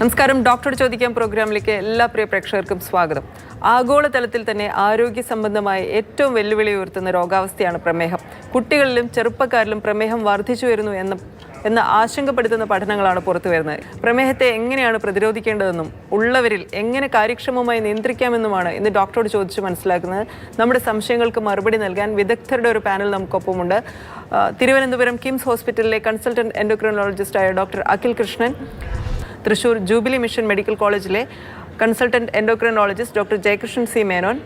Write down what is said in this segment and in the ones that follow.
നമസ്കാരം. ഡോക്ടർ ചോദിക്കാൻ പ്രോഗ്രാമിലേക്ക് എല്ലാ പ്രിയ പ്രേക്ഷകർക്കും സ്വാഗതം. ആഗോളതലത്തിൽ തന്നെ ആരോഗ്യ സംബന്ധമായ ഏറ്റവും വെല്ലുവിളി ഉയർത്തുന്ന രോഗാവസ്ഥയാണ് പ്രമേഹം. കുട്ടികളിലും ചെറുപ്പക്കാരിലും പ്രമേഹം വർദ്ധിച്ചു വരുന്നു എന്ന എന്ന് ആശങ്കപ്പെടുത്തുന്ന പഠനങ്ങളാണ് പുറത്തു വരുന്നത്. പ്രമേഹത്തെ എങ്ങനെയാണ് പ്രതിരോധിക്കേണ്ടതെന്നും ഉള്ളവരിൽ എങ്ങനെ കാര്യക്ഷമമായി നിയന്ത്രിക്കാമെന്നുമാണ് ഇന്ന് ഡോക്ടറോട് ചോദിച്ച് മനസ്സിലാക്കുന്നത്. നമ്മുടെ സംശയങ്ങൾക്ക് മറുപടി നൽകാൻ വിദഗ്ധരുടെ ഒരു പാനൽ നമുക്കൊപ്പമുണ്ട്. തിരുവനന്തപുരം കിംസ് ഹോസ്പിറ്റലിലെ consultant എൻഡോക്രിനോളജിസ്റ്റായ doctor Akhil Krishnan. Thrissur Jubilee Mission Medical കോളേജിലെ consultant endocrinologist doctor Jayakrishnan C Menon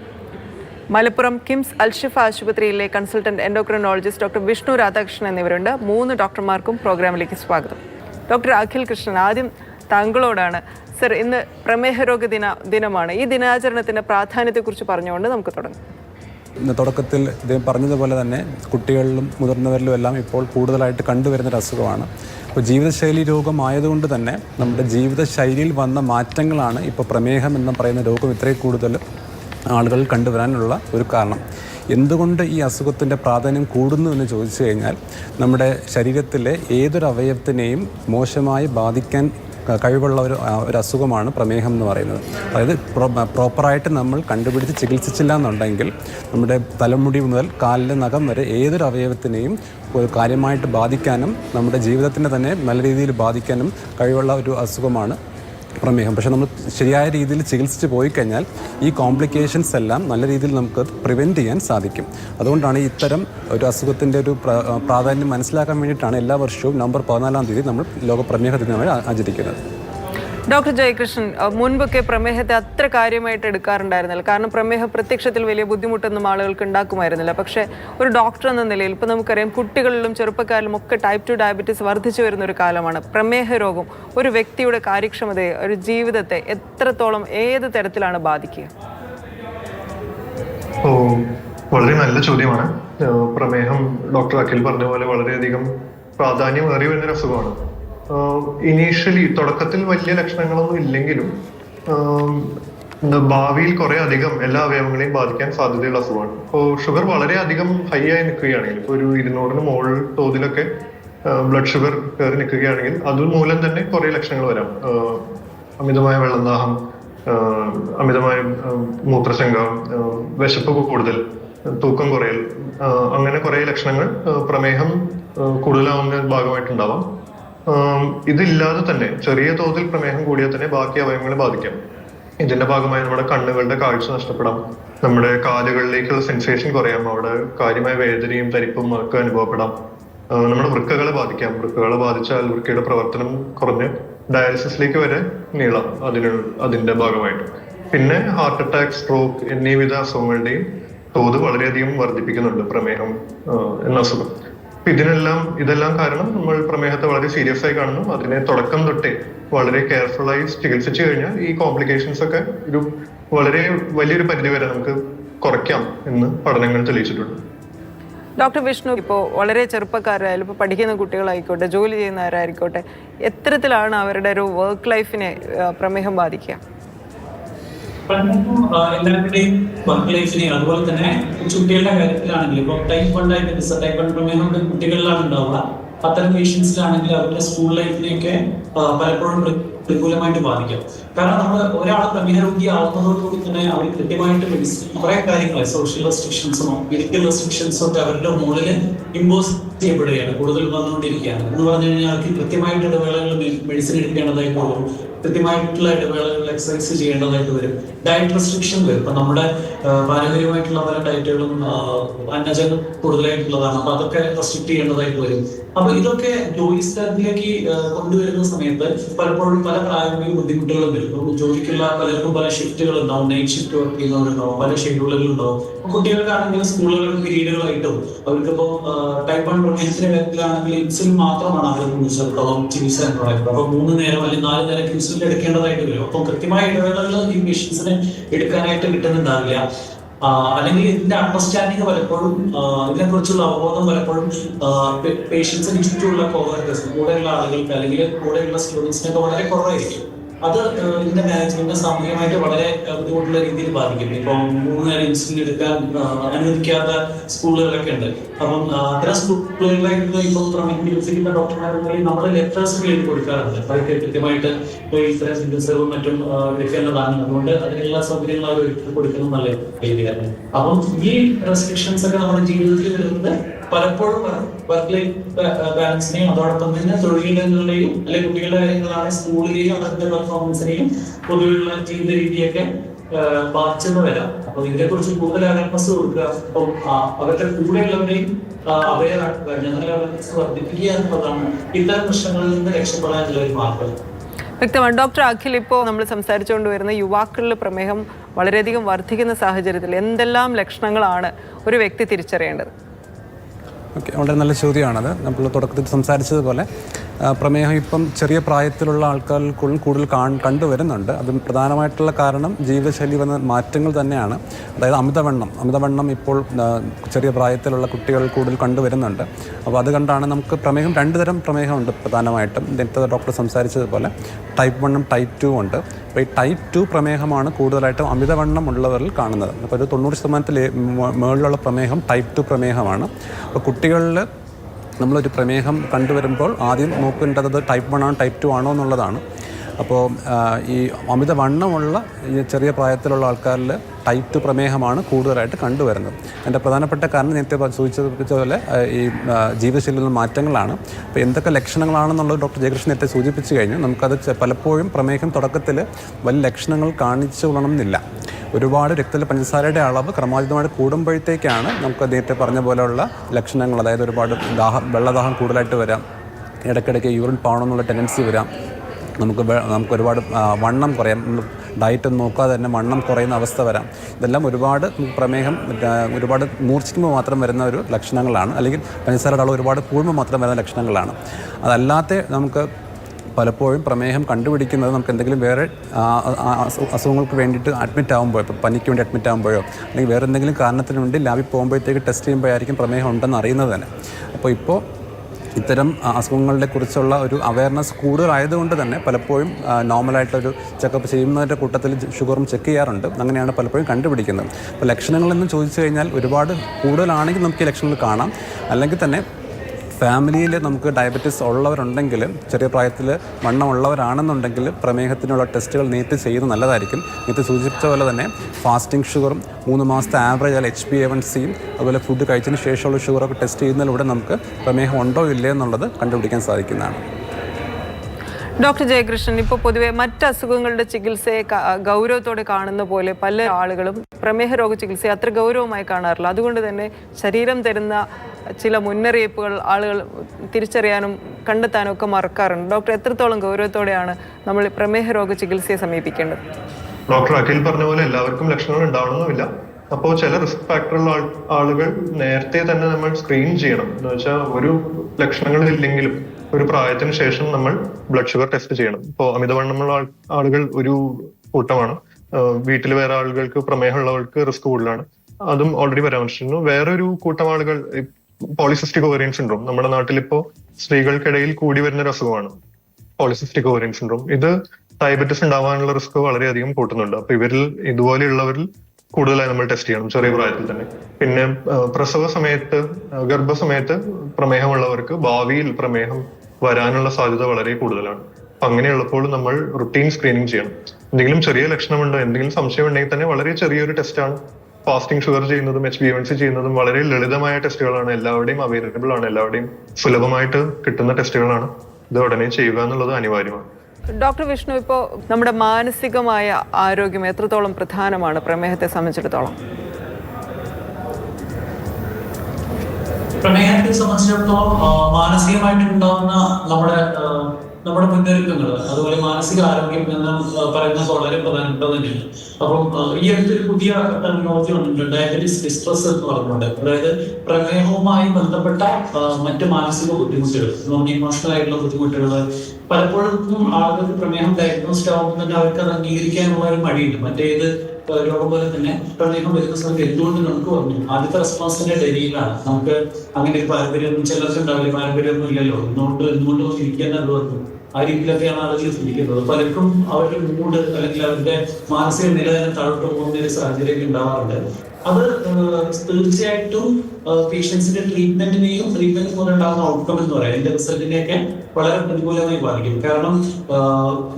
Malappuram KIMS Alshifa ആശുപത്രിയിലെ consultant endocrinologist doctor Vishnu Radhakrishnan എന്നിവരുണ്ട്. മൂന്ന് ഡോക്ടർമാർക്കും പ്രോഗ്രാമിലേക്ക് സ്വാഗതം. ഡോക്ടർ അഖിൽ കൃഷ്ണൻ ആദ്യം താങ്കളോടാണ്. സർ ഇന്ന് പ്രമേഹ രോഗ ദിന ദിനമാണ്. ഈ ദിനാചരണത്തിന്റെ പ്രാധാന്യത്തെക്കുറിച്ച് പറഞ്ഞുകൊണ്ട് നമുക്ക് തുടങ്ങാം. തുടക്കത്തിൽ ഇദ്ദേഹം പറഞ്ഞതുപോലെ തന്നെ കുട്ടികളിലും മുതിർന്നവരിലും എല്ലാം ഇപ്പോൾ കൂടുതലായിട്ട് കണ്ടുവരുന്ന ഒരു അസുഖമാണ് ഇപ്പോൾ ജീവിതശൈലി രോഗമായതുകൊണ്ട് തന്നെ നമ്മുടെ ജീവിതശൈലിയിൽ വന്ന മാറ്റങ്ങളാണ് ഇപ്പോൾ പ്രമേഹം എന്ന് പറയുന്ന രോഗം ഇത്രയും കൂടുതൽ ആളുകൾ കണ്ടുവരാനുള്ള ഒരു കാരണം. എന്തുകൊണ്ട് ഈ അസുഖത്തിന്റെ പ്രാധാന്യം കൂടുന്നു എന്ന് ചോദിച്ചു കഴിഞ്ഞാൽ നമ്മുടെ ശരീരത്തിലെ ഏതൊരു അവയവത്തിനെയും മോശമായി ബാധിക്കാൻ കഴിവുള്ള ഒരു ഒരു അസുഖമാണ് പ്രമേഹം എന്ന് പറയുന്നത്. അതായത് പ്രോ- പ്രോപ്പറായിട്ട് നമ്മൾ കണ്ടുപിടിച്ച് ചികിത്സിച്ചില്ല എന്നുണ്ടെങ്കിൽ നമ്മുടെ തലമുടി മുതൽ കാലിലെ നഖം വരെ ഏതൊരു അവയവത്തിനെയും കാര്യമായിട്ട് ബാധിക്കാനും നമ്മുടെ ജീവിതത്തിനെ തന്നെ നല്ല രീതിയിൽ ബാധിക്കാനും കഴിവുള്ള ഒരു അസുഖമാണ് പ്രമേഹം. പക്ഷേ നമ്മൾ ശരിയായ രീതിയിൽ ചികിത്സിച്ച് പോയി കഴിഞ്ഞാൽ ഈ കോംപ്ലിക്കേഷൻസ് എല്ലാം നല്ല രീതിയിൽ നമുക്ക് പ്രിവെന്റ് ചെയ്യാൻ സാധിക്കും. അതുകൊണ്ടാണ് ഇത്തരം ഒരു അസുഖത്തിന്റെ ഒരു പ്രാധാന്യം മനസ്സിലാക്കാൻ വേണ്ടിയിട്ടാണ് എല്ലാ വർഷവും നവംബർ പതിനാലാം തീയതി നമ്മൾ ലോക പ്രമേഹ ദിനമായി ആചരിക്കുന്നത്. ഡോക്ടർ ജയകൃഷ്ണൻ മുൻപൊക്കെ പ്രമേഹത്തെ അത്ര കാര്യമായിട്ട് എടുക്കാറുണ്ടായിരുന്നില്ല. കാരണം പ്രമേഹ പ്രത്യക്ഷത്തിൽ വലിയ ബുദ്ധിമുട്ടൊന്നും ആളുകൾക്ക് ഉണ്ടാക്കുമായിരുന്നില്ല. പക്ഷേ ഒരു ഡോക്ടർ എന്ന നിലയിൽ ഇപ്പോൾ നമുക്കറിയാം കുട്ടികളിലും ചെറുപ്പക്കാരിലും ഒക്കെ ടൈപ്പ് ടു ഡയബറ്റീസ് വർദ്ധിച്ചു വരുന്ന ഒരു കാലമാണ്. പ്രമേഹ രോഗം ഒരു വ്യക്തിയുടെ കാര്യക്ഷമതയെ ഒരു ജീവിതത്തെ എത്രത്തോളം ഏത് തരത്തിലാണ് ബാധിക്കുക? ഓ വളരെ നല്ല ചോദ്യമാണ്. പ്രമേഹം ഡോക്ടർ അഖിൽ പറഞ്ഞ പോലെ വളരെയധികം പ്രാധാന്യം ഏറി വരുന്നൊരു അസുഖമാണ്. ഇനീഷ്യലി തുടക്കത്തിൽ വലിയ ലക്ഷണങ്ങളൊന്നും ഇല്ലെങ്കിലും ഭാവിയിൽ കുറെ അധികം എല്ലാ അവയവങ്ങളെയും ബാധിക്കാൻ സാധ്യതയുള്ള അസുഖമാണ്. ഇപ്പോൾ ഷുഗർ വളരെ അധികം ഹൈ ആയി നിൽക്കുകയാണെങ്കിൽ ഇപ്പോൾ ഒരു ഇരുന്നൂറിന് മുകളിൽ തോതിലൊക്കെ ബ്ലഡ് ഷുഗർ കയറി നിൽക്കുകയാണെങ്കിൽ അതുമൂലം തന്നെ കുറെ ലക്ഷണങ്ങൾ വരാം. അമിതമായ വെള്ളദാഹം ദാഹം അമിതമായ മൂത്രശങ്ക വിശപ്പ് കൂടുതൽ തൂക്കം കുറയൽ അങ്ങനെ കുറെ ലക്ഷണങ്ങൾ പ്രമേഹം കൂടുതലാവുന്ന ഭാഗമായിട്ടുണ്ടാവാം. ഇതില്ലാതെ തന്നെ ചെറിയ തോതിൽ പ്രമേഹം കൂടിയാൽ തന്നെ ബാക്കി അവയവങ്ങളെ ബാധിക്കാം. ഇതിന്റെ ഭാഗമായി നമ്മുടെ കണ്ണുകളുടെ കാഴ്ച നഷ്ടപ്പെടാം. നമ്മുടെ കാലുകളിലേക്കുള്ള സെൻസേഷൻ കുറയാം. അവിടെ കാര്യമായ വേദനയും തരിപ്പും ഒക്കെ അനുഭവപ്പെടാം. നമ്മുടെ വൃക്കകളെ ബാധിക്കാം. വൃക്കകളെ ബാധിച്ചാൽ വൃക്കയുടെ പ്രവർത്തനം കുറഞ്ഞ് ഡയാലിസിസിലേക്ക് വരെ നീളാം. അതിന് അതിന്റെ ഭാഗമായിട്ട്. പിന്നെ ഹാർട്ട് അറ്റാക്ക് സ്ട്രോക്ക് എന്നീവിധ അസുഖങ്ങളുടെയും തോത് വളരെയധികം വർദ്ധിപ്പിക്കുന്നുണ്ട് പ്രമേഹം എന്ന അസുഖം. അപ്പൊ ഇതിനെല്ലാം ഇതെല്ലാം കാരണം നമ്മൾ പ്രമേഹത്തെ വളരെ സീരിയസ് ആയി കാണുന്നു. അതിനെ തുടക്കം തൊട്ടേ വളരെ കെയർഫുൾ ആയി ചികിത്സിച്ചു കഴിഞ്ഞാൽ ഈ കോംപ്ലിക്കേഷൻസ് ഒക്കെ ഒരു വളരെ വലിയൊരു പരിധി വരെ നമുക്ക് കുറയ്ക്കാം എന്ന് പഠനങ്ങൾ തെളിയിച്ചിട്ടുണ്ട്. ഡോക്ടർ വിഷ്ണു ഇപ്പോൾ വളരെ ചെറുപ്പക്കാരായാലും ഇപ്പോൾ പഠിക്കുന്ന കുട്ടികളായിക്കോട്ടെ ജോലി ചെയ്യുന്നവരായിരിക്കോട്ടെ എത്തരത്തിലാണ് അവരുടെ ഒരു വർക്ക് ലൈഫിനെ പ്രമേഹം ബാധിക്കുക? പലർക്കും എല്ലാവരുടെയും വർക്ക് ലൈഫിനെ അതുപോലെ തന്നെ കുട്ടികളുടെ കാര്യത്തിലാണെങ്കിൽ ഇപ്പൊ type one diabetes type one പ്രമേഹമുണ്ട് കുട്ടികളിലാണ് ഉണ്ടാവുക അത്തരം പേഷ്യൻസിലാണെങ്കിൽ അവരുടെ സ്കൂൾ ലൈഫിനെയൊക്കെ പലപ്പോഴും പ്ര- പ്രതികൂലമായിട്ട് ബാധിക്കാം. കാരണം നമ്മൾ ഒരാൾ പ്രമേഹ രോഗി ആവുന്നതോടുകൂടി തന്നെ അവർ കൃത്യമായിട്ട് മെഡിസിൻ കുറെ കാര്യങ്ങൾ സോഷ്യൽ റെസ്ട്രിക്ഷൻസും മെഡിക്കൽ റെസ്ട്രിക്ഷൻസും ഒക്കെ അവരുടെ മുകളിൽ ഇമ്പോസ് ചെയ്യപ്പെടുകയാണ് കൂടുതൽ വന്നുകൊണ്ടിരിക്കുകയാണ്. എന്ന് പറഞ്ഞു കഴിഞ്ഞാൽ അവർക്ക് കൃത്യമായിട്ട് ഇടവേളകൾ മെഡിസിൻ എടുക്കേണ്ടതായിട്ട് വരും കൃത്യമായിട്ടുള്ള ഇടവേളകൾ എക്സസൈസ് ചെയ്യേണ്ടതായിട്ട് വരും. ഡയറ്റ് റെസ്ട്രിക്ഷൻ വരും. ഇപ്പൊ നമ്മുടെ പാരമ്പര്യമായിട്ടുള്ള പല ഡയറ്റുകളും അന്നജം കൂടുതലായിട്ടുള്ളതാണ്. അപ്പൊ അതൊക്കെ റെസ്ട്രിക്ട് ചെയ്യേണ്ടതായിട്ട് വരും. അപ്പൊ ഇതൊക്കെ ജോലി സ്ഥലത്തിലേക്ക് കൊണ്ടുവരുന്ന സമയത്ത് പലപ്പോഴും പല പ്രായോഗിക ബുദ്ധിമുട്ടുകളും വരും. ജോലിക്കുള്ള പലർക്കും പല ഷിഫ്റ്റുകൾ ഉണ്ടാവും നൈറ്റ് ഷിഫ്റ്റ് വർക്ക് ചെയ്യുന്നവരുണ്ടാവും പല ഷെഡ്യൂളുകൾ ഉണ്ടാവും കുട്ടികൾക്കാണെങ്കിലും സ്കൂളുകളിൽ പീരീഡുകളായിട്ടും അവർക്കിപ്പോ ടൈപ്പ് വൺ പ്രമേഹത്തിന്റെ കാര്യത്തിലാണെങ്കിൽ ഇൻസുലിൻ മാത്രമാണ് അവരെ സംബന്ധിച്ചിടത്തോളം ചികിത്സ പറയുന്നത് അപ്പൊ മൂന്ന് നേരം അല്ലെങ്കിൽ നാല് നേരം ഇൻസുലിൻ എടുക്കേണ്ടതായിട്ട് വരും. അപ്പൊ കൃത്യമായ ഇടവേളകളിൽ ഈ പേഷ്യൻസിന് എടുക്കാനായിട്ട് കിട്ടുന്നുണ്ടാവില്ല. അല്ലെങ്കിൽ ഇതിന്റെ അണ്ടർസ്റ്റാൻഡിങ് പലപ്പോഴും ഇതിനെ കുറിച്ചുള്ള അവബോധം പലപ്പോഴും പേഷ്യൻസിന് ചുറ്റുമുള്ള കോവർക്കേഴ്സ് കൂടെയുള്ള ആളുകൾക്ക് അല്ലെങ്കിൽ കൂടെയുള്ള സ്റ്റുഡൻസിനൊക്കെ വളരെ കുറവായിരിക്കും. അത് ഇതിന്റെ മാനേജ്മെന്റ് സാമൂഹികമായിട്ട് വളരെ ബുദ്ധിമുട്ടുള്ള രീതിയിൽ ബാധിക്കും. ഇപ്പൊ മൂന്ന് നേരം ഇൻസുലിൻ എടുക്കാൻ അനുവദിക്കാത്ത സ്കൂളുകളൊക്കെ ഉണ്ട്. അപ്പം അത്തരം സ്കൂളുകളിലേക്ക് ഇപ്പം ചികിത്സിക്കുന്ന ഡോക്ടർമാരുണ്ടെങ്കിൽ നമ്മൾ ലെറ്റേഴ്സ് എഴുതി കൊടുക്കാറുണ്ട്. അതൊക്കെ കൃത്യമായിട്ട് ഇത്തരം ചികിത്സകളും മറ്റും എടുക്കേണ്ടതാണ്. അതുകൊണ്ട് അതിനുള്ള സൗകര്യങ്ങൾ അവർ ഒരുക്കി കൊടുക്കുന്നത് നല്ല രീതിയാണ്. അപ്പം ഈ റെസ്ട്രിക്ഷൻസ് ഒക്കെ നമ്മുടെ ജീവിതത്തിൽ വരുന്നത് പലപ്പോഴും വർക്ക് ലൈഫ് ബാലൻസിനെയും അതോടൊപ്പം തന്നെ തൊഴിലിടങ്ങളുടെയും അല്ലെങ്കിൽ കുട്ടികളുടെ കാര്യങ്ങളാണ് സ്കൂളിലെയും അവരുടെ പെർഫോമൻസിനെയും പൊതുവെയുള്ള ജീവിത രീതിയൊക്കെ ബാധിച്ചെന്ന് വരാം. അപ്പൊ ഇതിനെ കുറിച്ച് കൂടുതൽ അവേർനെസ് കൊടുക്കുക. അപ്പം അവരുടെ കൂടെയുള്ളവരെയും അവയർ ആക്കുക ഞങ്ങളുടെ അവയർനെസ് വർദ്ധിപ്പിക്കുക എന്നുള്ളതാണ് ഇത്തരം പ്രശ്നങ്ങളിൽ നിന്ന് രക്ഷപ്പെടാനുള്ള ഒരു മാർഗം. വ്യക്തമാണ്. ഡോക്ടർ അഖിൽ ഇപ്പോൾ നമ്മൾ സംസാരിച്ചുകൊണ്ട് വരുന്ന യുവാക്കളിൽ പ്രമേഹം വളരെയധികം വർദ്ധിക്കുന്ന സാഹചര്യത്തിൽ എന്തെല്ലാം ലക്ഷണങ്ങളാണ് ഒരു വ്യക്തി തിരിച്ചറിയേണ്ടത്? ഓക്കെ വളരെ നല്ല ചോദ്യമാണത്. നമ്മൾ തുടക്കത്തിൽ സംസാരിച്ചതുപോലെ പ്രമേഹം ഇപ്പം ചെറിയ പ്രായത്തിലുള്ള ആൾക്കാർക്കുള്ളിൽ കൂടുതൽ കണ്ടുവരുന്നുണ്ട്. അത് പ്രധാനമായിട്ടുള്ള കാരണം ജീവിതശൈലി വന്ന മാറ്റങ്ങൾ തന്നെയാണ്. അതായത് അമിതവണ്ണം അമിതവണ്ണം ഇപ്പോൾ ചെറിയ പ്രായത്തിലുള്ള കുട്ടികൾ കൂടുതൽ കണ്ടുവരുന്നുണ്ട്. അപ്പോൾ അത് കണ്ടാണ് നമുക്ക് പ്രമേഹം രണ്ട് തരം പ്രമേഹമുണ്ട് പ്രധാനമായിട്ടും. നേരത്തെ ഡോക്ടർ സംസാരിച്ചതുപോലെ ടൈപ്പ് വണ്ണും ടൈപ്പ് ടു ഉണ്ട്. അപ്പോൾ ഈ ടൈപ്പ് ടു പ്രമേഹമാണ് കൂടുതലായിട്ടും അമിതവണ്ണം ഉള്ളവരിൽ കാണുന്നത്. അപ്പോൾ ഒരു തൊണ്ണൂറ് ശതമാനത്തിൽ മുകളിലുള്ള പ്രമേഹം ടൈപ്പ് ടു പ്രമേഹമാണ്. അപ്പോൾ കുട്ടികളിൽ നമ്മളൊരു പ്രമേഹം കണ്ടുവരുമ്പോൾ ആദ്യം നോക്കേണ്ടത് ടൈപ്പ് വൺ ആണോ ടൈപ്പ് ടു ആണോ എന്നുള്ളതാണ്. അപ്പോൾ ഈ അമിത വണ്ണമുള്ള ഈ ചെറിയ പ്രായത്തിലുള്ള ആൾക്കാരിൽ ടൈപ്പ് പ്രമേഹമാണ് കൂടുതലായിട്ട് കണ്ടുവരുന്നത്. എന്റെ പ്രധാനപ്പെട്ട കാരണം നേരത്തെ സൂചിപ്പിച്ചതുപോലെ സൂചിപ്പിച്ച പോലെ ഈ ജീവിതശൈലിയിൽ മാറ്റങ്ങളാണ്. അപ്പോൾ എന്തൊക്കെ ലക്ഷണങ്ങളാണെന്നുള്ളത് ഡോക്ടർ ജയകൃഷ്ണൻ നേരത്തെ സൂചിപ്പിച്ചു കഴിഞ്ഞു. നമുക്കത് പലപ്പോഴും പ്രമേഹം തുടക്കത്തിൽ വലിയ ലക്ഷണങ്ങൾ കാണിച്ചു കൊള്ളണമെന്നില്ല ഒരുപാട് രക്തത്തിലെ പഞ്ചസാരയുടെ അളവ് ക്രമാതീതമായിട്ട് കൂടുമ്പോഴത്തേക്കാണ് നമുക്ക് നേരത്തെ പറഞ്ഞ പോലെയുള്ള ലക്ഷണങ്ങൾ അതായത് ഒരുപാട് ദാഹം വെള്ളദാഹം കൂടുതലായിട്ട് വരാം. ഇടയ്ക്കിടയ്ക്ക് യൂറിൻ പാവണമെന്നുള്ള ടെൻഡൻസി വരാം. നമുക്ക് നമുക്ക് ഒരുപാട് വണ്ണം കുറയാം. ഡയറ്റ് നോക്കാതെ തന്നെ വണ്ണം കുറയുന്ന അവസ്ഥ വരാം. ഇതെല്ലാം ഒരുപാട് പ്രമേഹം ഒരുപാട് മൂർച്ഛിക്കുമ്പോൾ മാത്രം വരുന്ന ഒരു ലക്ഷണങ്ങളാണ്. അല്ലെങ്കിൽ പഞ്ചസാരയുടെ അളവ് ഒരുപാട് കൂടുമ്പോൾ മാത്രം വരുന്ന ലക്ഷണങ്ങളാണ്. അതല്ലാതെ നമുക്ക് പലപ്പോഴും പ്രമേഹം കണ്ടുപിടിക്കുന്നത് നമുക്ക് എന്തെങ്കിലും വേറെ അസുഖങ്ങൾക്ക് വേണ്ടിയിട്ട് അഡ്മിറ്റ് ആകുമ്പോൾ ഇപ്പോൾ പനിക്ക് വേണ്ടി അഡ്മിറ്റ് ആകുമ്പോഴോ അല്ലെങ്കിൽ വേറെ എന്തെങ്കിലും കാരണത്തിന് വേണ്ടി ലാബിൽ പോകുമ്പോഴത്തേക്ക് ടെസ്റ്റ് ചെയ്യുമ്പോഴായിരിക്കും പ്രമേഹം ഉണ്ടെന്ന് അറിയുന്നത് തന്നെ. അപ്പോൾ ഇപ്പോൾ ഇത്തരം അസുഖങ്ങളെ കുറിച്ചുള്ള ഒരു അവയർനെസ് കൂടുതലായതുകൊണ്ട് തന്നെ പലപ്പോഴും നോർമലായിട്ടൊരു ചെക്കപ്പ് ചെയ്യുന്നതിന്റെ കൂട്ടത്തിൽ ഷുഗറും ചെക്ക് ചെയ്യാറുണ്ട്. അങ്ങനെയാണ് പലപ്പോഴും കണ്ടുപിടിക്കുന്നത്. അപ്പോൾ ലക്ഷണങ്ങളെന്ന് ചോദിച്ചു കഴിഞ്ഞാൽ ഒരുപാട് കൂടുതലാണെങ്കിൽ നമുക്ക് ഈ ലക്ഷണങ്ങൾ കാണാം. അല്ലെങ്കിൽ തന്നെ ഫാമിലിയിൽ നമുക്ക് ഡയബറ്റീസ് ഉള്ളവരുണ്ടെങ്കിൽ ചെറിയ പ്രായത്തിൽ വണ്ണം ഉള്ളവരാണെന്നുണ്ടെങ്കിൽ പ്രമേഹത്തിനുള്ള ടെസ്റ്റുകൾ നേരിട്ട് ചെയ്യുന്നത് നല്ലതായിരിക്കും. നേരത്തെ സൂചിപ്പിച്ച പോലെ തന്നെ ഫാസ്റ്റിംഗ് ഷുഗറും മൂന്ന് മാസത്തെ ആവറേജ് അല്ല എച്ച് പി എ വൺ സിയും അതുപോലെ ഫുഡ് കഴിച്ചതിന് ശേഷമുള്ള ഷുഗറൊക്കെ ടെസ്റ്റ് ചെയ്യുന്നതിലൂടെ നമുക്ക് പ്രമേഹം ഉണ്ടോ ഇല്ലേ എന്നുള്ളത് കണ്ടുപിടിക്കാൻ സാധിക്കുന്നതാണ്. ഡോക്ടർ ജയകൃഷ്ണൻ ഇപ്പോൾ പൊതുവെ മറ്റ് അസുഖങ്ങളുടെ ചികിത്സയെ ഗൗരവത്തോടെ കാണുന്ന പോലെ പല ആളുകളും പ്രമേഹ രോഗ ചികിത്സയെ അത്ര ഗൗരവമായി കാണാറില്ല. അതുകൊണ്ട് തന്നെ ശരീരം തരുന്ന ചില മുന്നറിയിപ്പുകൾ ആളുകൾ തിരിച്ചറിയാനും കണ്ടെത്താനും ഒക്കെ മറക്കാറുണ്ട്. ഡോക്ടർ എത്രത്തോളം ഗൗരവത്തോടെയാണ് നമ്മൾ പ്രമേഹ രോഗ ചികിത്സയെ സമീപിക്കേണ്ടത്? ഡോക്ടർ അഖിൽ പറഞ്ഞ പോലെ എല്ലാവർക്കും ലക്ഷണങ്ങൾ ഉണ്ടാവണമെന്നില്ല. അപ്പോൾ ചില റിസ്ക് ഫാക്ടറുള്ള ആളുകൾ നേരത്തെ തന്നെ നമ്മൾ സ്ക്രീൻ ചെയ്യണം. എന്ന് വെച്ചാൽ ഒരു ലക്ഷണങ്ങൾ ഇല്ലെങ്കിലും ഒരു പ്രായത്തിന് ശേഷം നമ്മൾ ബ്ലഡ് ഷുഗർ ടെസ്റ്റ് ചെയ്യണം. ഇപ്പോൾ അമിതവണ്ണമുള്ള ആളുകൾ ഒരു കൂട്ടമാണ്. വീട്ടിൽ വേറെ ആളുകൾക്ക് പ്രമേഹമുള്ളവർക്ക് റിസ്ക് കൂടുതലാണ്. അതും ഓൾറെഡി പരാമർശിച്ചിരുന്നു. വേറൊരു കൂട്ടം ആളുകൾ പോളിസിസ്റ്റിക് ഓവറിയൻ സിൻഡ്രോം നമ്മുടെ നാട്ടിൽ ഇപ്പോ സ്ത്രീകൾക്കിടയിൽ കൂടി വരുന്ന ഒരു അസുഖമാണ് പോളിസിസ്റ്റിക് ഓവറിയൻ സിൻഡ്രോം ഇത് ഡയബറ്റിസ് ഉണ്ടാവാനുള്ള റിസ്ക് വളരെയധികം കൂട്ടുന്നുണ്ട്. അപ്പൊ ഇവരിൽ ഇതുപോലെയുള്ളവരിൽ കൂടുതലായി നമ്മൾ ടെസ്റ്റ് ചെയ്യണം ചെറിയ പ്രായത്തിൽ തന്നെ. പിന്നെ പ്രസവ സമയത്ത് ഗർഭസമയത്ത് പ്രമേഹമുള്ളവർക്ക് ഭാവിയിൽ പ്രമേഹം വരാനുള്ള സാധ്യത വളരെ കൂടുതലാണ്. അപ്പൊ അങ്ങനെയുള്ളപ്പോൾ നമ്മൾ റുട്ടീൻ സ്ക്രീനിങ് ചെയ്യണം. എന്തെങ്കിലും ചെറിയ ലക്ഷണമുണ്ടോ എന്തെങ്കിലും സംശയം ഉണ്ടെങ്കിൽ തന്നെ വളരെ ചെറിയൊരു ടെസ്റ്റാണ് ഫാസ്റ്റിംഗ് ഷുഗർ ചെയ്യുന്നതും എച്ച് ബി എൻ സി ചെയ്യുന്നതും വളരെ ലളിതമായ ടെസ്റ്റുകളാണ് എല്ലാവരുടെയും അവൈലബിൾ ആണ്. എല്ലാവരുടെയും സുലഭമായിട്ട് കിട്ടുന്ന ടെസ്റ്റുകളാണ് ഇത് ഉടനെ ചെയ്യുക എന്നുള്ളത് അനിവാര്യമാണ്. ഡോക്ടർ വിഷ്ണു ഇപ്പോ നമ്മുടെ മാനസികമായ ആരോഗ്യം എത്രത്തോളം പ്രധാനമാണ് പ്രമേഹത്തെ സംബന്ധിച്ചിടത്തോളം? പ്രമേഹത്തെ സംബന്ധിച്ചിടത്തോളം മാനസികമായിട്ട് മാനസികമായിട്ടുണ്ടാവുന്ന നമ്മുടെ നമ്മുടെ മുന്നൊരുക്കങ്ങൾ അതുപോലെ മാനസിക ആരോഗ്യം എന്ന് പറയുന്നത് വളരെ പ്രധാനപ്പെട്ട തന്നെയാണ് അപ്പം ഈ അടുത്തൊരു പുതിയ ടെക്നോളജി വന്നിട്ടുണ്ട് ഡയബറ്റിസ് ഡിസ്ട്രസ് എന്ന് പറഞ്ഞുകൊണ്ട്. അതായത് പ്രമേഹവുമായി ബന്ധപ്പെട്ട മറ്റ് മാനസിക ബുദ്ധിമുട്ടുകൾ. ഇമോഷണൽ ആയിട്ടുള്ള ബുദ്ധിമുട്ടുകൾ. പലപ്പോഴും ആളുകൾക്ക് പ്രമേഹം ഡയഗ്നോസ്ഡ് ആവുന്നുണ്ട് അവർക്ക് അത് അംഗീകരിക്കാനുള്ള ഒരു മടിയുണ്ട്. മറ്റേത് രോഗം പോലെ തന്നെ പ്രമേഹം വരുന്ന സമയത്ത് എന്തുകൊണ്ട് നമുക്ക് പറഞ്ഞു ആദ്യത്തെ റെസ്പോൺസിന്റെ ഡൽഹിയിലാണ്. നമുക്ക് അങ്ങനെ ഒരു പാരമ്പര്യം ചിലർക്ക് ഉണ്ടാവില്ല പാരമ്പര്യമൊന്നും ഇല്ലല്ലോ എന്തുകൊണ്ട് എന്തുകൊണ്ട് ഇരിക്കാൻ അത് വന്നു ആ രീതിയിലൊക്കെയാണ് ആളുകൾ ചിന്തിക്കുന്നത്. പലർക്കും അവരുടെ മൂഡ് അല്ലെങ്കിൽ അവരുടെ മാനസിക നില തന്നെ താഴോട്ട് പോകുന്ന ഒരു സാഹചര്യം ഉണ്ടാവാറുണ്ട്. അത് തീർച്ചയായിട്ടും പേഷ്യൻസിന്റെ ട്രീറ്റ്മെന്റിനെയും ട്രീറ്റ്മെന്റ് പോലെ ഉണ്ടാകുന്ന ഔട്ട്കം എന്ന് പറയാം. അതിന്റെ റിസൾട്ടിനെയൊക്കെ വളരെ പ്രതികൂലമായി ബാധിക്കും. കാരണം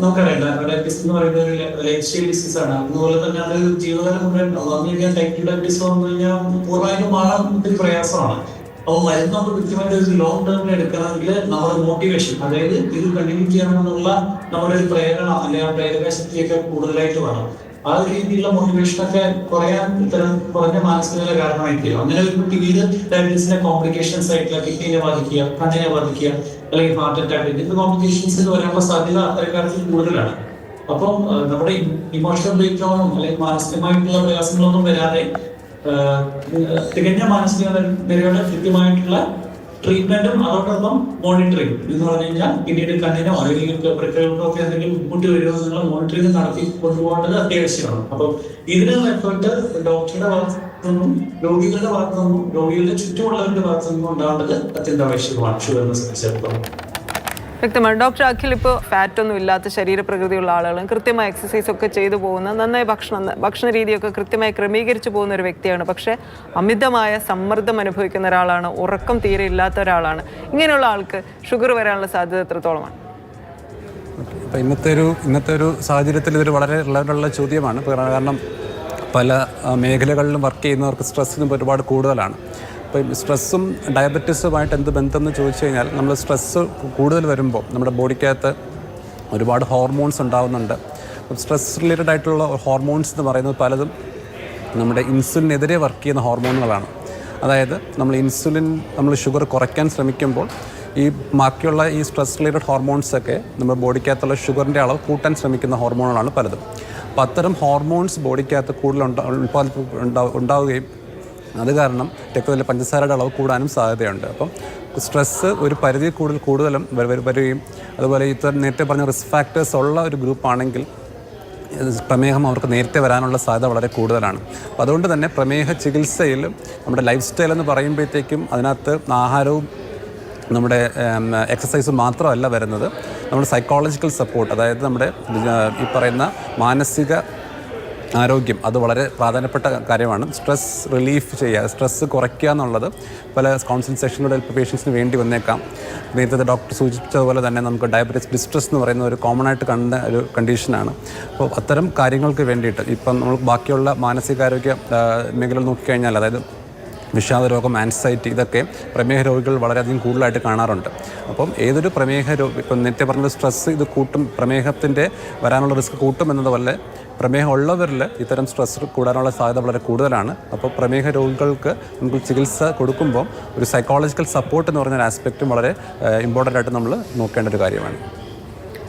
നമുക്കറിയാം ഡയബറ്റീസ് എന്ന് പറയുന്ന ഒരു ലൈഫ് സ്റ്റൈൽ ഡിസീസ് ആണ്. അതുപോലെ തന്നെ അത് ജീവിതകാലം മുഴുവൻ വന്നു ടൈപ്പ് ടു ഡയബറ്റീസ് വന്നു കഴിഞ്ഞാൽ പൂർണമായിട്ടും മാറാൻ ഒത്തിരി പ്രയാസമാണ്. അപ്പോൾ മരുന്ന് നമ്മൾ കൃത്യമായിട്ട് ഒരു ലോങ് ടേമിൽ എടുക്കണമെങ്കിൽ നമ്മുടെ മോട്ടിവേഷൻ അതായത് ഇത് കണ്ടിന്യൂ ചെയ്യണമെന്നുള്ള നമ്മുടെ ഒരു പ്രേരണ അല്ലെങ്കിൽ പ്രേരക ശക്തിയൊക്കെ കൂടുതലായിട്ട് വേണം ആ രീതിയിലുള്ള മോട്ടിവേഷൻ ഒക്കെ കുറയാൻ ഇത്തരം കുറഞ്ഞ മാനസികത കാരണമായിരിക്കും അങ്ങനെ ഒരു കുട്ടിയിൽ ഡയബറ്റീസിന്റെ കോംപ്ലിക്കേഷൻസ് ആയിട്ടുള്ള കിഡ്നിനെ ബാധിക്കുക കണ്ണിനെ ബാധിക്കുക അല്ലെങ്കിൽ ഹാർട്ട് അറ്റാക്ക് ഇങ്ങനത്തെ കോംപ്ലിക്കേഷൻസ് വരാനുള്ള സാധ്യത അത്തരക്കാർക്ക് കൂടുതലാണ്. അപ്പം നമ്മുടെ ഇമോഷണൽ ബ്രേക്ക് ഡൗണും അല്ലെങ്കിൽ മാനസികമായിട്ടുള്ള പ്രയാസങ്ങളൊന്നും വരാതെ തികഞ്ഞ മാനസിക നിലകളുടെ കൃത്യമായിട്ടുള്ള ട്രീറ്റ്മെന്റും അതോടൊപ്പം മോണിറ്ററിംഗ് എന്ന് പറഞ്ഞു കഴിഞ്ഞാൽ പിന്നീട് കണ്ണിനോ അല്ലെങ്കിൽ പ്രക്രിയകൾക്കോ ഒക്കെ എന്തെങ്കിലും മുമ്പോട്ട് വരുമോ എന്നുള്ള മോണിറ്ററിംഗ് നടത്തി കൊണ്ടുപോകേണ്ടത് അത്യാവശ്യമാണ്. അപ്പം ഇതിന് എഫേർട്ട് ഡോക്ടറുടെ ഭാഗത്തു നിന്നും രോഗികളുടെ ഭാഗത്തു നിന്നും രോഗികളുടെ ചുറ്റുമുള്ളവരുടെ ഭാഗത്തു നിന്നും ഉണ്ടാവേണ്ടത് അത്യന്താപേക്ഷിതമാണ്. ഷുഗറിനെ സംബന്ധിച്ചിടത്തോളം. വ്യക്തമാണ്. ഡോക്ടർ അഖിൽ ഇപ്പോൾ ഫാറ്റ് ഒന്നും ഇല്ലാത്ത ശരീരപ്രകൃതിയുള്ള ആളുകളും കൃത്യമായി എക്സസൈസ് ഒക്കെ ചെയ്തു പോകുന്ന നന്നായി ഭക്ഷണം ഭക്ഷണ രീതിയൊക്കെ കൃത്യമായി ക്രമീകരിച്ചു പോകുന്ന ഒരു വ്യക്തിയാണ്. പക്ഷേ അമിതമായ സമ്മർദ്ദം അനുഭവിക്കുന്ന ഒരാളാണ് ഉറക്കം തീരെ ഇല്ലാത്ത ഒരാളാണ്. ഇങ്ങനെയുള്ള ആൾക്ക് ഷുഗർ വരാനുള്ള സാധ്യത എത്രത്തോളമാണ്? ഇപ്പം ഇന്നത്തെ ഒരു ഇന്നത്തെ ഒരു സാഹചര്യത്തിൽ ഇതൊരു വളരെ റിലവന്റുള്ള ചോദ്യമാണ്. കാരണം പല മേഖലകളിലും വർക്ക് ചെയ്യുന്നവർക്ക് സ്ട്രെസ്സിനും ഒരുപാട് കൂടുതലാണ്. അപ്പോൾ സ്ട്രെസ്സും ഡയബറ്റീസുമായിട്ട് എന്ത് ബന്ധം എന്ന് ചോദിച്ചു കഴിഞ്ഞാൽ നമ്മൾ സ്ട്രെസ്സ് കൂടുതൽ വരുമ്പോൾ നമ്മുടെ ബോഡിക്കകത്ത് ഒരുപാട് ഹോർമോൺസ് ഉണ്ടാകുന്നുണ്ട് അപ്പം സ്ട്രെസ് റിലേറ്റഡ് ആയിട്ടുള്ള ഹോർമോൺസ് എന്ന് പറയുന്നത് പലതും നമ്മുടെ ഇൻസുലിനെതിരെ വർക്ക് ചെയ്യുന്ന ഹോർമോണുകളാണ്. അതായത് നമ്മൾ ഇൻസുലിൻ നമ്മൾ ഷുഗർ കുറയ്ക്കാൻ ശ്രമിക്കുമ്പോൾ ഈ ബാക്കിയുള്ള ഈ സ്ട്രെസ് റിലേറ്റഡ് ഹോർമോൺസൊക്കെ നമ്മുടെ ബോഡിക്കകത്തുള്ള ഷുഗറിന്റെ അളവ് കൂട്ടാൻ ശ്രമിക്കുന്ന ഹോർമോണുകളാണ് പലതും. അപ്പോൾ അത്തരം ഹോർമോൺസ് ബോഡിക്കകത്ത് കൂടുതൽ ഉണ്ടാ- ഉണ്ടാവുകയും അത് കാരണം രക്തത്തിലെ പഞ്ചസാരയുടെ അളവ് കൂടാനും സാധ്യതയുണ്ട്. അപ്പം സ്ട്രെസ്സ് ഒരു പരിധി കൂടുതൽ കൂടുതലും വരികയും അതുപോലെ ഇത്തരം നേരത്തെ പറഞ്ഞ റിസ്ക് ഫാക്ടേഴ്സ് ഉള്ള ഒരു ഗ്രൂപ്പാണെങ്കിൽ പ്രമേഹം അവർക്ക് നേരത്തെ വരാനുള്ള സാധ്യത വളരെ കൂടുതലാണ്. അപ്പോൾ അതുകൊണ്ട് തന്നെ പ്രമേഹ ചികിത്സയിൽ നമ്മുടെ ലൈഫ് സ്റ്റൈൽ എന്ന് പറയുമ്പോഴത്തേക്കും അതിനകത്ത് ആഹാരവും നമ്മുടെ എക്സസൈസ് മാത്രമല്ല വരുന്നത്. നമ്മുടെ സൈക്കോളജിക്കൽ സപ്പോർട്ട് അതായത് നമ്മുടെ ഈ പറയുന്ന മാനസിക ആരോഗ്യം. അത് വളരെ പ്രാധാന്യപ്പെട്ട കാര്യമാണ്. സ്ട്രെസ് റിലീഫ് ചെയ്യുക സ്ട്രെസ്സ് കുറയ്ക്കുക എന്നുള്ളത് പല കൗൺസിലിംഗ് സെഷനിലൂടെ പേഷ്യൻസിന് വേണ്ടി വന്നേക്കാം. നേരത്തെ ഡോക്ടർ സൂചിപ്പിച്ചതുപോലെ തന്നെ നമുക്ക് ഡയബറ്റീസ് ഡിസ്ട്രെസ് എന്ന് പറയുന്ന ഒരു കോമൺ ആയിട്ട് കണ്ട ഒരു കണ്ടീഷനാണ് അപ്പോൾ അത്തരം കാര്യങ്ങൾക്ക് വേണ്ടിയിട്ട് ഇപ്പം നമ്മൾ ബാക്കിയുള്ള മാനസികാരോഗ്യ മേഖല നോക്കിക്കഴിഞ്ഞാൽ അതായത് വിഷാദ രോഗം ആൻസൈറ്റി ഇതൊക്കെ പ്രമേഹ രോഗികൾ വളരെയധികം കൂടുതലായിട്ട് കാണാറുണ്ട്. അപ്പം ഏതൊരു പ്രമേഹ രോഗി ഇപ്പം നേരത്തെ പറഞ്ഞ സ്ട്രെസ്സ് ഇത് കൂട്ടും പ്രമേഹത്തിന്റെ വരാനുള്ള റിസ്ക് കൂട്ടും എന്നതുപോലെ പ്രമേഹം ഉള്ളവരിൽ ഇത്തരം സ്ട്രെസ് കൂടാനുള്ള സാധ്യത വളരെ കൂടുതലാണ്. അപ്പോൾ പ്രമേഹ രോഗികൾക്ക് നമുക്ക് ചികിത്സ കൊടുക്കുമ്പോൾ ഒരു സൈക്കോളജിക്കൽ സപ്പോർട്ട് എന്ന് പറഞ്ഞ ആസ്പെക്റ്റും വളരെ ഇമ്പോർട്ടന്റ് ആയിട്ട് നമ്മൾ നോക്കേണ്ട ഒരു കാര്യമാണ്.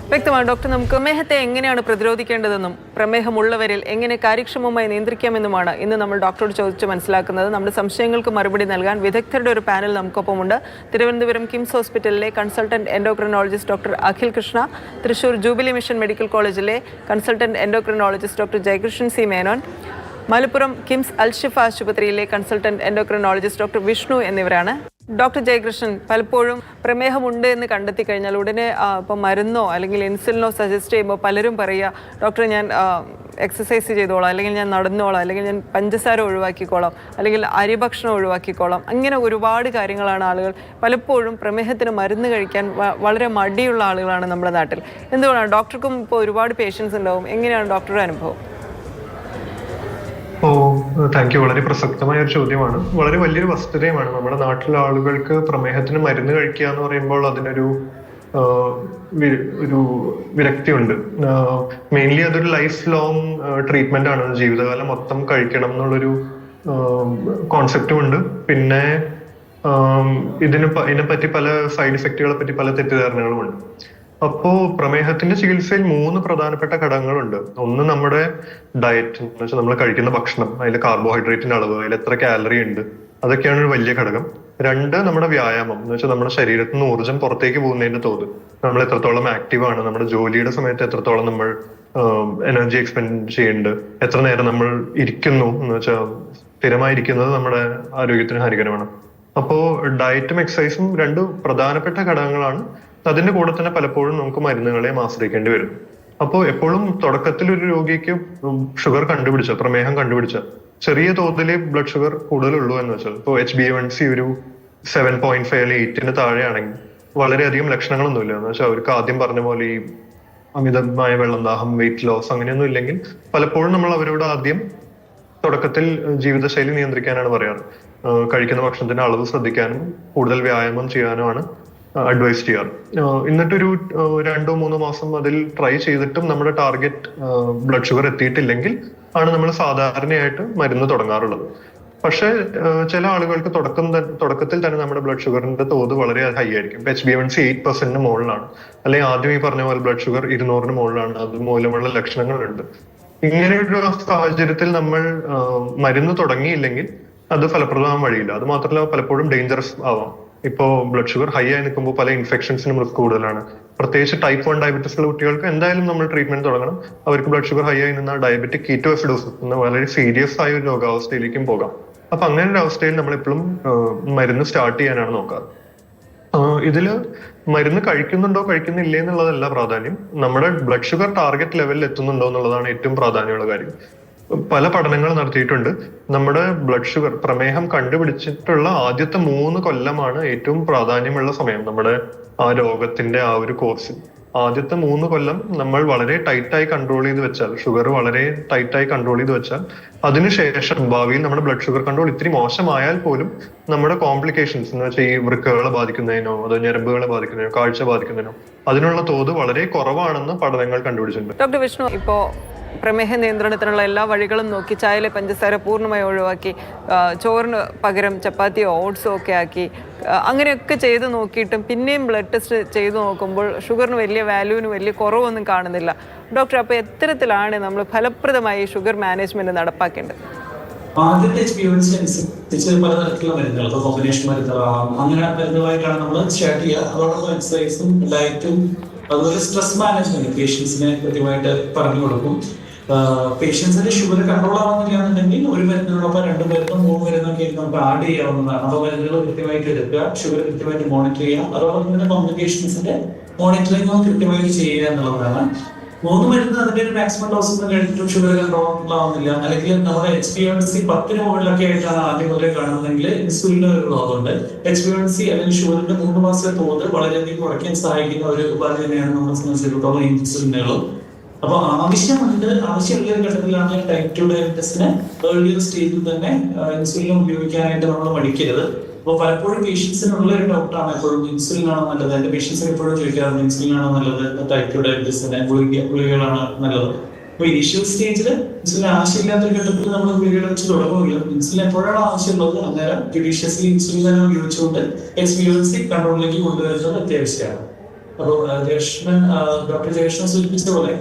വ്യക്തമാണ്. ഡോക്ടർ നമുക്ക് പ്രമേഹത്തെ എങ്ങനെയാണ് പ്രതിരോധിക്കേണ്ടതെന്നും പ്രമേഹമുള്ളവരിൽ എങ്ങനെ കാര്യക്ഷമമായി നിയന്ത്രിക്കാമെന്നുമാണ് ഇന്ന് നമ്മൾ ഡോക്ടറോട് ചോദിച്ച് മനസ്സിലാക്കുന്നത്. നമ്മുടെ സംശയങ്ങൾക്ക് മറുപടി നൽകാൻ വിദഗ്ധരുടെ ഒരു പാനൽ നമുക്കൊപ്പമുണ്ട്. തിരുവനന്തപുരം കിംസ് ഹോസ്പിറ്റലിലെ consultant endocrinologist doctor Akhil Krishna Thrissur Jubilee Mission Medical കോളേജിലെ consultant endocrinologist doctor Jayakrishnan C. Menon Malappuram KIMS Alshifa ആശുപത്രിയിലെ കൺസൾട്ടന്റ് എൻഡോക്രിനോളജിസ്റ്റ് ഡോക്ടർ വിഷ്ണു എന്നിവരാണ്. ഡോക്ടർ ജയകൃഷ്ണൻ പലപ്പോഴും പ്രമേഹമുണ്ട് എന്ന് കണ്ടെത്തി കഴിഞ്ഞാൽ ഉടനെ ഇപ്പോൾ ഇപ്പം മരുന്നോ അല്ലെങ്കിൽ ഇൻസുലിനോ സജസ്റ്റ് ചെയ്യുമ്പോൾ പലരും പറയുക ഡോക്ടർ ഞാൻ എക്സസൈസ് ചെയ്തോളാം അല്ലെങ്കിൽ ഞാൻ നടന്നോളാം അല്ലെങ്കിൽ ഞാൻ പഞ്ചസാര ഒഴിവാക്കിക്കോളാം അല്ലെങ്കിൽ അരിഭക്ഷണം ഒഴിവാക്കിക്കോളാം. അങ്ങനെ ഒരുപാട് കാര്യങ്ങളാണ് ആളുകൾ പലപ്പോഴും പ്രമേഹത്തിന് മരുന്ന് കഴിക്കാൻ വളരെ മടിയുള്ള ആളുകളാണ് നമ്മുടെ നാട്ടിൽ. എന്തുകൊണ്ടാണ്? ഡോക്ടർക്കും ഇപ്പോൾ ഒരുപാട് പേഷ്യൻസ് ഉണ്ടാവും. എങ്ങനെയാണ് ഡോക്ടറുടെ അനുഭവം? താങ്ക് യു വളരെ പ്രസക്തമായ ഒരു ചോദ്യമാണ്. വളരെ വലിയൊരു വസ്തുതയുമാണ്. നമ്മുടെ നാട്ടിലെ ആളുകൾക്ക് പ്രമേഹത്തിന് മരുന്ന് കഴിക്കുക എന്ന് പറയുമ്പോൾ അതിനൊരു ഒരു വിരക്തിയുണ്ട്. മെയിൻലി അതൊരു ലൈഫ് ലോങ് ട്രീറ്റ്മെന്റ് ആണ്. ജീവിതകാലം മൊത്തം കഴിക്കണം എന്നുള്ളൊരു കോൺസെപ്റ്റും ഉണ്ട്. പിന്നെ ഇതിനെ ഇതിനെപ്പറ്റി പല സൈഡ് ഇഫക്റ്റുകളെ പറ്റി പല തെറ്റിദ്ധാരണകളുമുണ്ട് അപ്പോ പ്രമേഹത്തിന്റെ ചികിത്സയിൽ മൂന്ന് പ്രധാനപ്പെട്ട ഘടകങ്ങളുണ്ട്. ഒന്ന് നമ്മുടെ ഡയറ്റ് എന്ന് വെച്ചാൽ നമ്മൾ കഴിക്കുന്ന ഭക്ഷണം അതിൽ കാർബോഹൈഡ്രേറ്റിന്റെ അളവ് അതിൽ എത്ര കാലറി ഉണ്ട് അതൊക്കെയാണ് ഒരു വലിയ ഘടകം. രണ്ട് നമ്മുടെ വ്യായാമം എന്ന് വെച്ചാൽ നമ്മുടെ ശരീരത്തിൽ നിന്ന് ഊർജം പുറത്തേക്ക് പോകുന്നതിന്റെ തോത്. നമ്മൾ എത്രത്തോളം ആക്റ്റീവ് ആണ് നമ്മുടെ ജോലിയുടെ സമയത്ത് എത്രത്തോളം നമ്മൾ എനർജി എക്സ്പെൻഡ് ചെയ്യുന്നുണ്ട് എത്ര നേരം നമ്മൾ ഇരിക്കുന്നു എന്ന് വെച്ചാൽ സ്ഥിരമായിരിക്കുന്നത് നമ്മുടെ ആരോഗ്യത്തിന് ഹാനികരമാണ്. അപ്പോ ഡയറ്റും എക്സസൈസും രണ്ട് പ്രധാനപ്പെട്ട ഘടകങ്ങളാണ്. അതിന്റെ കൂടെ തന്നെ പലപ്പോഴും നമുക്ക് മരുന്നുകളെയും ആശ്രയിക്കേണ്ടി വരും. അപ്പോൾ എപ്പോഴും തുടക്കത്തിൽ ഒരു രോഗിക്ക് ഷുഗർ കണ്ടുപിടിച്ച പ്രമേഹം കണ്ടുപിടിച്ച ചെറിയ തോതിൽ ബ്ലഡ് ഷുഗർ കൂടുതലുള്ളൂ എന്ന് വെച്ചാൽ ഇപ്പോൾ എച്ച് ബി വൺ സി ഒരു സെവൻ പോയിന്റ് ഫൈവ് അല്ലെങ്കിൽ എയ്റ്റിന് താഴെയാണെങ്കിൽ വളരെയധികം ലക്ഷണങ്ങളൊന്നുമില്ല എന്ന് വെച്ചാൽ അവർക്ക് ആദ്യം പറഞ്ഞ പോലെ ഈ അമിതമായ വെള്ളം ദാഹം വെയിറ്റ് ലോസ് അങ്ങനെയൊന്നും ഇല്ലെങ്കിൽ പലപ്പോഴും നമ്മൾ അവരോട് ആദ്യം തുടക്കത്തിൽ ജീവിതശൈലി നിയന്ത്രിക്കാനാണ് പറയാറ്. കഴിക്കുന്ന ഭക്ഷണത്തിന്റെ അളവ് ശ്രദ്ധിക്കാനും കൂടുതൽ വ്യായാമം ചെയ്യാനുമാണ് അഡ്വൈസ് ചെയ്യാറ് എന്നിട്ടൊരു രണ്ടോ മൂന്നോ മാസം അതിൽ ട്രൈ ചെയ്തിട്ടും നമ്മുടെ ടാർഗറ്റ് ബ്ലഡ് ഷുഗർ എത്തിയിട്ടില്ലെങ്കിൽ ആണ് നമ്മൾ സാധാരണയായിട്ട് മരുന്ന് തുടങ്ങാറുള്ളത്. പക്ഷേ ചില ആളുകൾക്ക് തുടക്കം തുടക്കത്തിൽ തന്നെ നമ്മുടെ ബ്ലഡ് ഷുഗറിന്റെ തോത് വളരെ ഹൈ ആയിരിക്കും. H B N C eight പെർസെന്റിന് മുകളിലാണ്. അല്ലെങ്കിൽ ആദ്യം ഈ പറഞ്ഞ പോലെ ബ്ലഡ് ഷുഗർ ഇരുന്നൂറിന് മുകളിലാണ്. അത് മൂലമുള്ള ലക്ഷണങ്ങളുണ്ട്. ഇങ്ങനെയൊരു സാഹചര്യത്തിൽ നമ്മൾ മരുന്ന് തുടങ്ങിയില്ലെങ്കിൽ അത് ഫലപ്രദമാകാൻ വഴിയില്ല. അത് മാത്രമല്ല പലപ്പോഴും ഡേഞ്ചറസ് ആവാം. ഇപ്പോ ബ്ലഡ് ഷുഗർ ഹൈ ആയി നിൽക്കുമ്പോൾ പല ഇൻഫെക്ഷൻസിനും റിസ്ക് കൂടുതലാണ്. പ്രത്യേകിച്ച് ടൈപ്പ് വൺ ഡയബറ്റീസ് ഉള്ള കുട്ടികൾക്ക് എന്തായാലും നമ്മൾ ട്രീറ്റ്മെന്റ് തുടങ്ങണം. അവർക്ക് ബ്ലഡ് ഷുഗർ ഹൈ ആയി നിന്നാൽ ഡയബറ്റിക് കീറ്റോസിഡോസിസ് എന്ന വളരെ സീരിയസ് ആയ ഒരു രോഗാവസ്ഥയിലേക്കും പോകാം. അപ്പൊ അങ്ങനെ ഒരു അവസ്ഥയിൽ നമ്മൾ എപ്പോഴും മരുന്ന് സ്റ്റാർട്ട് ചെയ്യാനാണ് നോക്കാറ് ഇതിൽ മരുന്ന് കഴിക്കുന്നുണ്ടോ കഴിക്കുന്നില്ലേ എന്നുള്ളതല്ല പ്രാധാന്യം. നമ്മുടെ ബ്ലഡ് ഷുഗർ ടാർഗറ്റ് ലെവലിൽ എത്തുന്നുണ്ടോ എന്നുള്ളതാണ് ഏറ്റവും പ്രാധാന്യമുള്ള കാര്യം. പല പഠനങ്ങൾ നടത്തിയിട്ടുണ്ട്. നമ്മുടെ ബ്ലഡ് ഷുഗർ പ്രമേഹം കണ്ടുപിടിച്ചിട്ടുള്ള ആദ്യത്തെ മൂന്ന് കൊല്ലമാണ് ഏറ്റവും പ്രാധാന്യമുള്ള സമയം. നമ്മുടെ ആ രോഗത്തിന്റെ ആ ഒരു കോഴ്സ് ആദ്യത്തെ മൂന്ന് കൊല്ലം നമ്മൾ വളരെ ടൈറ്റായി കൺട്രോൾ ചെയ്ത് വെച്ചാൽ ഷുഗർ വളരെ ടൈറ്റായി കൺട്രോൾ ചെയ്ത് വെച്ചാൽ അതിനുശേഷം ഭാവിയിൽ നമ്മുടെ ബ്ലഡ് ഷുഗർ കൺട്രോൾ ഇത്തിരി മോശമായാൽ പോലും നമ്മുടെ കോംപ്ലിക്കേഷൻസ് എന്ന് വെച്ചാൽ ഈ വൃക്കകളെ ബാധിക്കുന്നതിനോ അതോ ഞരമ്പുകളെ ബാധിക്കുന്നതിനോ കാഴ്ച ബാധിക്കുന്നതിനോ അതിനുള്ള തോത് വളരെ കുറവാണെന്ന് പഠനങ്ങൾ കണ്ടുപിടിച്ചിട്ടുണ്ട്. ഡോക്ടർ വിഷ്ണു ഇപ്പോൾ പ്രമേഹ നിയന്ത്രണത്തിനുള്ള എല്ലാ വഴികളും നോക്കി ചായയിലെ പഞ്ചസാര പൂർണമായി ഒഴിവാക്കി ചോറിന് പകരം ചപ്പാത്തിയോ ഓട്സോ ഒക്കെ ആക്കി അങ്ങനെയൊക്കെ ചെയ്ത് നോക്കിയിട്ടും പിന്നെയും ബ്ലഡ് ടെസ്റ്റ് ചെയ്ത് നോക്കുമ്പോൾ ഷുഗറിന് വലിയ വാല്യൂവിന് വലിയ കുറവൊന്നും കാണുന്നില്ല. ഡോക്ടർ അപ്പോൾ എത്തരത്തിലാണ് നമ്മൾ ഫലപ്രദമായി ഷുഗർ മാനേജ്മെന്റ് നടപ്പാക്കേണ്ടത്? ആദ്യത്തെ എക്സ്പീരിയൻസ് അനുസരിച്ച് പലതരത്തിലുള്ള മരുന്നുകൾ അപ്പോൾ കോമ്പിനേഷൻ മരുന്നുകളാവാം അങ്ങനെ മരുന്നുകളായിട്ടാണ് നമ്മൾ സ്റ്റാർട്ട് ചെയ്യുക. അതോടൊപ്പം എക്സസൈസും ഡയറ്റും അതുപോലെ സ്ട്രെസ് മാനേജ്മെന്റ് പേഷ്യൻസിനെ കൃത്യമായിട്ട് പറഞ്ഞു കൊടുക്കും. പേഷ്യൻസിന്റെ ഷുഗർ കൺട്രോൾ ആവുന്നില്ല എന്നുണ്ടെങ്കിൽ ഒരു മരുന്നിനോടൊപ്പം രണ്ട് മരുന്നും മൂന്ന് മരുന്നൊക്കെ നമുക്ക് ആഡ് ചെയ്യാവുന്നതാണ്. അപ്പൊ മരുന്നുകൾ കൃത്യമായിട്ട് എടുക്കുക ഷുഗർ കൃത്യമായിട്ട് മോണിറ്റർ ചെയ്യുക അതോടൊപ്പം തന്നെ കോംപ്ലിക്കേഷൻസിന്റെ മോണിറ്ററിംഗ് കൃത്യമായിട്ട് ചെയ്യുക എന്നുള്ളതാണ്. മൂന്ന് മരുന്ന് അതിന്റെ ഒരു മാക്സിമം ഡോസ് ഒന്നും കഴിഞ്ഞിട്ടും ഷുഗർ കൺട്രോൾ ആവുന്നില്ല അല്ലെങ്കിൽ നമ്മുടെ എച്ച് പി എൻ സി പത്തിന് മുകളിലൊക്കെ ആയിട്ടാണ് ആദ്യം മുതലേ കാണുന്നതെങ്കിൽ ഇൻസുലിന്റെ ഒരു തോതുണ്ട് എച്ച് പി എൻ സി അല്ലെങ്കിൽ ഷുഗറിന്റെ മൂന്ന് മാസത്തെ തോത് വളരെയധികം കുറയ്ക്കാൻ സഹായിക്കുന്ന ഒരു ഉപാധി തന്നെയാണ് നമ്മളെ സംബന്ധിച്ചിടത്തോളം ഇൻസുലിനുകളും അപ്പൊ ആവശ്യമുണ്ട് ആവശ്യമുള്ള ഒരു ഘട്ടത്തിലാണ് ടൈപ്പ് ടു ഡയബറ്റീസിന് ഏർലിയർ സ്റ്റേജിൽ തന്നെ ഇൻസുലിൻ ഉപയോഗിക്കാനായിട്ട് നമ്മൾ മടിക്കരുത്. അപ്പോൾ പലപ്പോഴും പേഷ്യൻസിനുള്ള ഒരു ഡൗട്ടാണ് എപ്പോഴും ഇൻസുലിൻ ആണോ നല്ലത്? എന്റെ പേഷ്യൻസ് എപ്പോഴും ചോദിക്കാറുണ്ട് ഇൻസുലിൻ ആണോ നല്ലത്? ടൈപ്പ് ടു ഡയബറ്റീസിന് ഗുളിക ഗുളികകളാണ് നല്ലത്? അപ്പൊ ഇനീഷ്യൽ സ്റ്റേജിൽ ഇൻസുലിൻ ആവശ്യമില്ലാത്തൊരു ഘട്ടത്തിൽ നമ്മൾ ഗുളികകൾ വെച്ച് തുടങ്ങുമില്ല ഇൻസുലിൻ എപ്പോഴാണ് ആവശ്യമുള്ളത് അന്നേരം ജുഡീഷ്യസ്ലി ഇൻസുലിൻ തന്നെ ഉപയോഗിച്ചുകൊണ്ട് എക്സ്പീരിയൻസി കൺട്രോളിലേക്ക് കൊണ്ടുവരുന്നത് അത്യാവശ്യമാണ്. അപ്പോൾ ജയകൃഷ്ണൻ ഡോക്ടർ ജയകൃഷ്ണൻ സൂചിപ്പിച്ച പോലെ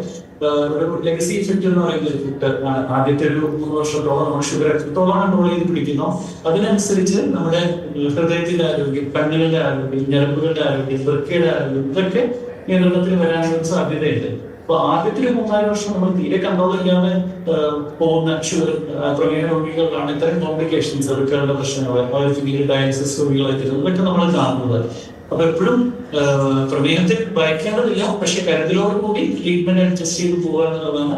ഒരു ലെഗസി ഇഫക്റ്റ് എന്ന് പറയുന്ന ഒരു ആദ്യത്തെ ഒരു മൂന്ന് വർഷത്തോളം നമ്മൾ ഷുഗർ എത്രത്തോളം കൺട്രോൾ ചെയ്ത് പിടിക്കുന്നു അതിനനുസരിച്ച് നമ്മുടെ ഹൃദയത്തിന്റെ ആരോഗ്യം കണ്ണുകളുടെ ആരോഗ്യം ഞരമ്പുകളുടെ ആരോഗ്യം വൃക്കയുടെ ആരോഗ്യം ഇതൊക്കെ നിയന്ത്രണത്തിൽ വരാനുള്ള സാധ്യതയുണ്ട്. അപ്പൊ ആദ്യത്തെ മൂന്നാൽ വർഷം നമ്മൾ തീരെ കൺട്രോൾ ആ, പോകുന്ന ഷുഗർ പ്രമേഹ രോഗികളിലാണ് ഇത്തരം കോംപ്ലിക്കേഷൻസ് വൃക്കകളുടെ പ്രശ്നങ്ങൾ. ഡയാലിസിസ് രോഗികളായിട്ട് ഇതൊക്കെ നമ്മൾ കാണുന്നത്. അപ്പൊ എപ്പോഴും പ്രമേഹത്തെ ഭയക്കേണ്ടതില്ല പക്ഷെ കരുതലോട് കൂടി ട്രീറ്റ്മെന്റ് അഡ്ജസ്റ്റ് ചെയ്ത് പോകുക എന്നുള്ളതാണ്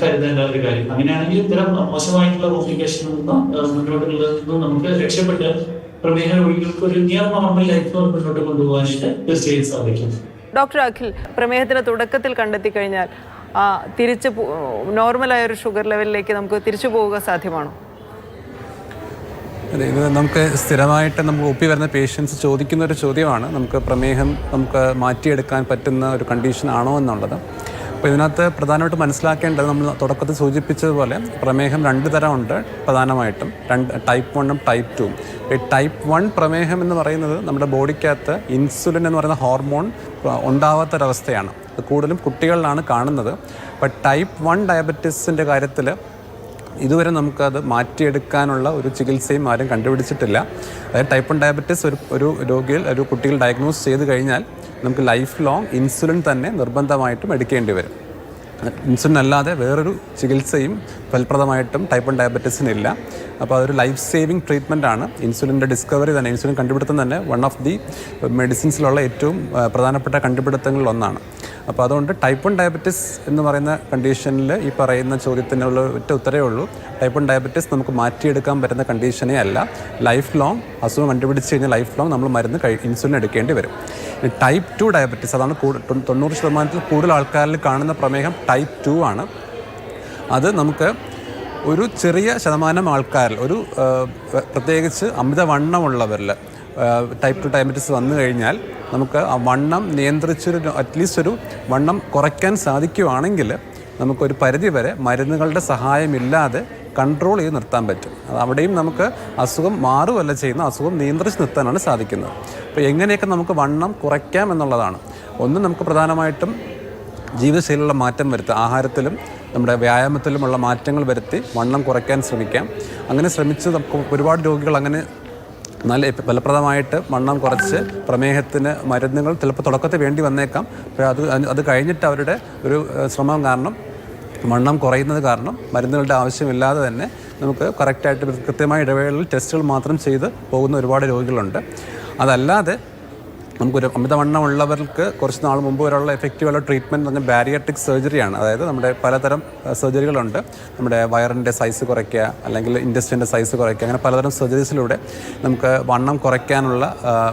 കരുതേണ്ട ഒരു കാര്യം. അങ്ങനെയാണെങ്കിൽ ഇത്തരം മോശമായിട്ടുള്ള കോംപ്ലിക്കേഷനിൽ നിന്നും മുന്നോട്ടുള്ള നമുക്ക് രക്ഷപ്പെട്ട് പ്രമേഹ രോഗികൾക്ക് ഒരു നിയർ നോർമൽ ലൈഫ് മുന്നോട്ട് കൊണ്ടുപോകാനായിട്ട് തീർച്ചയായും സാധിക്കും. ഡോക്ടർ അഖിൽ പ്രമേഹത്തിന്റെ തുടക്കത്തിൽ കണ്ടെത്തി കഴിഞ്ഞാൽ തിരിച്ചു നോർമലായ ഒരു ഷുഗർ ലെവലിലേക്ക് നമുക്ക് തിരിച്ചു പോവുക സാധ്യമാണോ? അതെ ഇത് നമുക്ക് സ്ഥിരമായിട്ട് നമുക്ക് ഒപ്പി വരുന്ന പേഷ്യൻസ് ചോദിക്കുന്ന ഒരു ചോദ്യമാണ്. നമുക്ക് പ്രമേഹം നമുക്ക് മാറ്റിയെടുക്കാൻ പറ്റുന്ന ഒരു കണ്ടീഷൻ ആണോ എന്നുള്ളത്. അപ്പോൾ ഇതിനകത്ത് പ്രധാനമായിട്ട് മനസ്സിലാക്കേണ്ടത് നമ്മൾ തുടക്കത്തിൽ സൂചിപ്പിച്ചതുപോലെ പ്രമേഹം രണ്ട് തരമുണ്ട് പ്രധാനമായിട്ടും. രണ്ട് ടൈപ്പ് വണ്ണും ടൈപ്പ് ടു ഈ ടൈപ്പ് വൺ പ്രമേഹം എന്ന് പറയുന്നത് നമ്മുടെ ബോഡിക്കകത്ത് ഇൻസുലിൻ എന്ന് പറയുന്ന ഹോർമോൺ ഉണ്ടാവാത്തൊരവസ്ഥയാണ്. അത് കൂടുതലും കുട്ടികളിലാണ് കാണുന്നത്. അപ്പോൾ ടൈപ്പ് വൺ ഡയബറ്റീസിന്റെ കാര്യത്തിൽ ഇതുവരെ നമുക്കത് മാറ്റിയെടുക്കാനുള്ള ഒരു ചികിത്സയും ആരും കണ്ടുപിടിച്ചിട്ടില്ല. അതായത് ടൈപ്പ് വൺ ഡയബറ്റീസ് ഒരു ഒരു രോഗിയിൽ ഒരു കുട്ടിയിൽ ഡയഗ്നോസ് ചെയ്ത് കഴിഞ്ഞാൽ നമുക്ക് ലൈഫ് ലോങ് ഇൻസുലിൻ തന്നെ നിർബന്ധമായിട്ടും എടുക്കേണ്ടി വരും. ഇൻസുലിൻ അല്ലാതെ വേറൊരു ചികിത്സയും ഫലപ്രദമായിട്ടും ടൈപ്പ് വൺ ഡയബറ്റീസിനില്ല അപ്പോൾ അതൊരു ലൈഫ് സേവിങ് ട്രീറ്റ്മെന്റ് ആണ്. ഇൻസുലിന്റെ ഡിസ്കവറി തന്നെ ഇൻസുലിൻ കണ്ടുപിടുത്തം തന്നെ വൺ ഓഫ് ദി മെഡിസിൻസിലുള്ള ഏറ്റവും പ്രധാനപ്പെട്ട കണ്ടുപിടുത്തങ്ങളിൽ ഒന്നാണ്. അപ്പോൾ അതുകൊണ്ട് ടൈപ്പ് വൺ ഡയബറ്റിസ് എന്ന് പറയുന്ന കണ്ടീഷനിൽ ഈ പറയുന്ന ചോദ്യത്തിനുള്ള ഒറ്റ ഉത്തരേ ഉള്ളൂ. ടൈപ്പ് വൺ ഡയബറ്റിസ് നമുക്ക് മാറ്റിയെടുക്കാൻ പറ്റുന്ന കണ്ടീഷനേ അല്ല. ലൈഫ് ലോങ് അസുഖം കണ്ടുപിടിച്ച് കഴിഞ്ഞാൽ ലൈഫ് ലോങ് നമ്മൾ മരുന്ന് കഴി ഇൻസുലിൻ എടുക്കേണ്ടി വരും. ടൈപ്പ് ടു ഡയബറ്റിസ് അതാണ് തൊണ്ണൂറ് ശതമാനത്തിൽ കൂടുതൽ ആൾക്കാരിൽ കാണുന്ന പ്രമേഹം ടൈപ്പ് ടു ആണ്. അത് നമുക്ക് ഒരു ചെറിയ ശതമാനം ആൾക്കാരിൽ ഒരു പ്രത്യേകിച്ച് അമിതവണ്ണമുള്ളവരിൽ ടൈപ്പ് ടു ഡയബറ്റിസ് വന്നു കഴിഞ്ഞാൽ നമുക്ക് ആ വണ്ണം നിയന്ത്രിച്ചൊരു അറ്റ്ലീസ്റ്റ് ഒരു വണ്ണം കുറയ്ക്കാൻ സാധിക്കുവാണെങ്കിൽ നമുക്കൊരു പരിധി വരെ മരുന്നുകളുടെ സഹായമില്ലാതെ കൺട്രോൾ ചെയ്ത് നിർത്താൻ പറ്റും. അത് അവിടെയും നമുക്ക് അസുഖം മാറുകയല്ല ചെയ്യുന്ന അസുഖം നിയന്ത്രിച്ച് നിർത്താനാണ് സാധിക്കുന്നത്. അപ്പോൾ എങ്ങനെയൊക്കെ നമുക്ക് വണ്ണം കുറയ്ക്കാം എന്നുള്ളതാണ്. ഒന്ന് നമുക്ക് പ്രധാനമായിട്ടും ജീവിതശൈലിയിലുള്ള മാറ്റം വരുത്തുക. ആഹാരത്തിലും നമ്മുടെ വ്യായാമത്തിലുമുള്ള മാറ്റങ്ങൾ വരുത്തി വണ്ണം കുറയ്ക്കാൻ ശ്രമിക്കാം. അങ്ങനെ ശ്രമിച്ച് നമുക്ക് ഒരുപാട് രോഗികൾ അങ്ങനെ നല്ല ഫലപ്രദമായിട്ട് വണ്ണം കുറച്ച് പ്രമേഹത്തിന് മരുന്നുകൾ ചിലപ്പോൾ തുടക്കത്തിൽ വേണ്ടി വന്നേക്കാം. പക്ഷേ അത് അത് കഴിഞ്ഞിട്ട് അവരുടെ ഒരു ശ്രമം കാരണം വണ്ണം കുറയുന്നത് കാരണം മരുന്നുകളുടെ ആവശ്യമില്ലാതെ തന്നെ നമുക്ക് കറക്റ്റായിട്ട് കൃത്യമായ ഇടവേളയിൽ ടെസ്റ്റുകൾ മാത്രം ചെയ്ത് പോകുന്ന ഒരുപാട് രോഗികളുണ്ട്. അതല്ലാതെ നമുക്കൊരു അമിതവണ്ണമുള്ളവർക്ക് കുറച്ച് നാൾ മുമ്പ് വരെയുള്ള എഫക്റ്റീവുള്ള ട്രീറ്റ്മെന്റ് എന്ന് പറഞ്ഞാൽ ബാരിയാട്രിക് സർജറിയാണ് അതായത് നമ്മുടെ പലതരം സർജറികളുണ്ട് നമ്മുടെ വയറിന്റെ സൈസ് കുറയ്ക്കുക അല്ലെങ്കിൽ ഇൻഡസ്ട്രീന്റെ സൈസ് കുറയ്ക്കുക അങ്ങനെ പലതരം സർജറീസിലൂടെ നമുക്ക് വണ്ണം കുറയ്ക്കാനുള്ള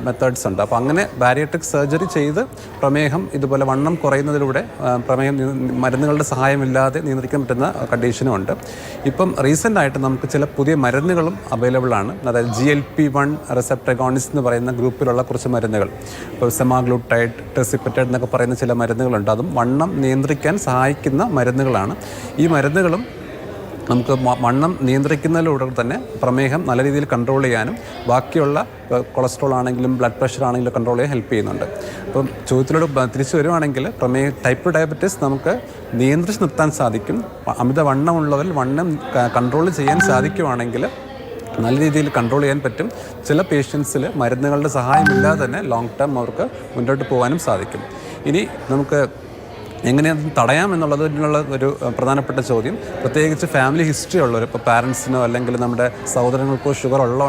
മെത്തേഡ്സ് ഉണ്ട്. അപ്പോൾ അങ്ങനെ ബാരിയാട്രിക് സർജറി ചെയ്ത് പ്രമേഹം ഇതുപോലെ വണ്ണം കുറയുന്നതിലൂടെ പ്രമേഹം മരുന്നുകളുടെ സഹായമില്ലാതെ നിയന്ത്രിക്കാൻ പറ്റുന്ന കണ്ടീഷനും ഉണ്ട്. ഇപ്പം റീസെന്റായിട്ട് നമുക്ക് ചില പുതിയ മരുന്നുകളും അവൈലബിൾ ആണ്. അതായത് G L P one receptor agonist എന്ന് പറയുന്ന ഗ്രൂപ്പിലുള്ള കുറച്ച് മരുന്നുകൾ. ഇപ്പോൾ സെമാഗ്ലൂട്ടൈഡ് ടെസിപ്പറ്റൈഡ് എന്നൊക്കെ പറയുന്ന ചില മരുന്നുകളുണ്ട്. അതും വണ്ണം നിയന്ത്രിക്കാൻ സഹായിക്കുന്ന മരുന്നുകളാണ്. ഈ മരുന്നുകളും നമുക്ക് വണ്ണം നിയന്ത്രിക്കുന്നതിലൂടെ തന്നെ പ്രമേഹം നല്ല രീതിയിൽ കൺട്രോൾ ചെയ്യാനും ബാക്കിയുള്ള കൊളസ്ട്രോൾ ആണെങ്കിലും ബ്ലഡ് പ്രഷർ ആണെങ്കിലും കൺട്രോൾ ചെയ്യാൻ ഹെൽപ്പ് ചെയ്യുന്നുണ്ട്. അപ്പം ചോദ്യത്തിലൂടെ തിരിച്ചു വരുവാണെങ്കിൽ പ്രമേഹ ടൈപ്പ് ഡയബറ്റീസ് നമുക്ക് നിയന്ത്രിച്ച് നിർത്താൻ സാധിക്കും. അമിത വണ്ണമുള്ളവരിൽ വണ്ണം കൺട്രോൾ ചെയ്യാൻ സാധിക്കുവാണെങ്കിൽ നല്ല രീതിയിൽ കൺട്രോൾ ചെയ്യാൻ പറ്റും. ചില പേഷ്യൻസിൽ മരുന്നുകളുടെ സഹായമില്ലാതെ തന്നെ ലോങ് ടേം അവർക്ക് മുന്നോട്ട് പോകാനും സാധിക്കും. ഇനി നമുക്ക് എങ്ങനെയാണ് തടയാം എന്നുള്ളതിനുള്ള ഒരു പ്രധാനപ്പെട്ട ചോദ്യം. പ്രത്യേകിച്ച് ഫാമിലി ഹിസ്റ്ററി ഉള്ളവർ ഇപ്പോൾ പാരൻസിനോ അല്ലെങ്കിൽ നമ്മുടെ സഹോദരങ്ങൾക്കോ ഷുഗർ ഉള്ള